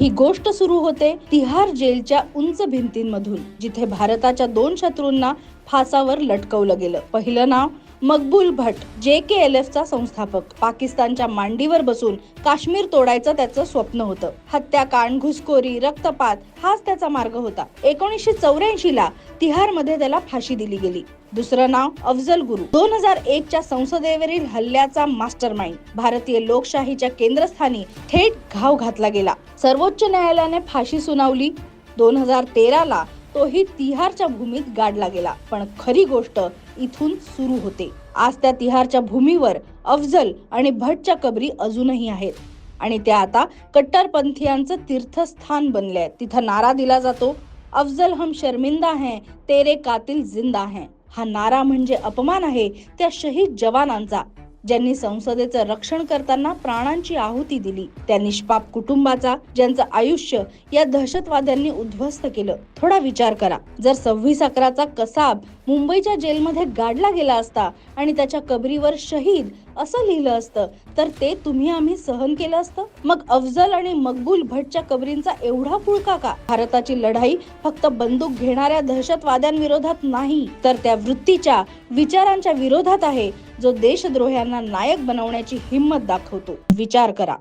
ही गोष्ट सुरू होते तिहार जेलच्या उंच भिंतींमधून जिथे भारताच्या दोन शत्रूंना फासावर लटकवलं गेलं. पहिलं नाव मकबूल भट जे के एल एफचा संस्थापक. पाकिस्तानच्या मांडीवर बसून काश्मीर तोडायचं त्याचं स्वप्न होतं. हत्याकांड घुसखोरी रक्तपात हाच त्याचा मार्ग होता. एकोणीसशे चौऱ्याऐंशी ला तिहारमध्ये त्याला फाशी दिली गेली. दुसरं नाव अफजल गुरु. दोन हजार एक च्या संसदेवरील हल्ल्याचा मास्टर माइंड भारतीय लोकशाहीच्या केंद्रस्थानी थेट घाव घातला गेला. सर्वोच्च न्यायालयाने फाशी सुनावली. दोन हजार तेरा ला तोही तिहारच्या भूमीत गाडला गेला. पण खरी गोष्ट इथून सुरू होते. आज त्या तिहारच्या भूमीवर अफजल आणि भटच्या कबरी अजूनही आहेत. आणि त्या आता कट्टरपंथीयांचं तीर्थस्थान बनले आहेत. तिथं नारा दिला जातो. अफजल हम शर्मिंदा हैं तेरे कातिल जिंदा हैं. हा नारा म्हणजे अपमान आहे त्या शहीद जवानांचा. ज्यांनी संसदेचं रक्षण करताना प्राणांची आहुती दिली. त्या निष्पाप कुटुंबाचा ज्यांचं आयुष्य या दहशतवाद्यांनी उद्ध्वस्त केलं. थोडा विचार करा. जर सव्वीस अकराचा कसाब मुंबईच्या जेलमध्ये गाडला गेला असता आणि त्याच्या कबरीवर शहीद असं लिहिलं असतं. तर ते तुम्ही आम्ही सहन केलं असतं? मग अफजल आणि मकबूल भटच्या कबरींचा एवढा पुळका का? भारताची लढाई फक्त बंदूक घेणाऱ्या दहशतवाद्यांविरोधात नाही तर त्या वृत्तीच्या विचारांच्या विरोधात आहे जो देशद्रोह्यांना नायक बनवण्याची हिंमत दाखवतो. विचार करा.